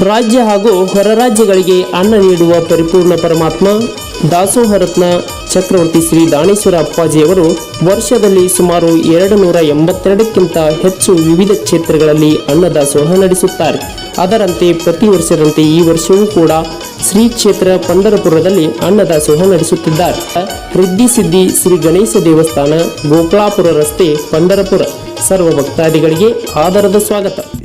ರಾಜ್ಯ ಹಾಗೂ ಹೊರ ರಾಜ್ಯಗಳಿಗೆ ಅನ್ನ ನೀಡುವ ಪರಿಪೂರ್ಣ ಪರಮಾತ್ಮ, ದಾಸೋಹರತ್ನ ಚಕ್ರವರ್ತಿ ಶ್ರೀ ದಾನೇಶ್ವರ ಅಪ್ಪಾಜಿಯವರು ವರ್ಷದಲ್ಲಿ ಸುಮಾರು ಎರಡು ನೂರ ಎಂಬತ್ತೆರಡಕ್ಕಿಂತ ಹೆಚ್ಚು ವಿವಿಧ ಕ್ಷೇತ್ರಗಳಲ್ಲಿ ಅನ್ನದಾಸೋಹ ನಡೆಸುತ್ತಾರೆ. ಅದರಂತೆ ಪ್ರತಿ ವರ್ಷದಂತೆ ಈ ವರ್ಷವೂ ಕೂಡ ಶ್ರೀ ಕ್ಷೇತ್ರ ಪಂಡರಪುರದಲ್ಲಿ ಅನ್ನದಾಸೋಹ ನಡೆಸುತ್ತಿದ್ದಾರೆ. ರಿದ್ದಿ ಸಿದ್ದಿ ಶ್ರೀ ಗಣೇಶ ದೇವಸ್ಥಾನ ಗೋಕುಲಾಪುರ ರಸ್ತೆ ಪಂಡರಪುರ. ಸರ್ವ ಭಕ್ತಾದಿಗಳಿಗೆ ಆದರದ ಸ್ವಾಗತ.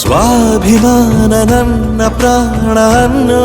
ಸ್ವಾಭಿಮಾನ ನನ್ನ ಪ್ರಾಣ ಅನ್ನೋ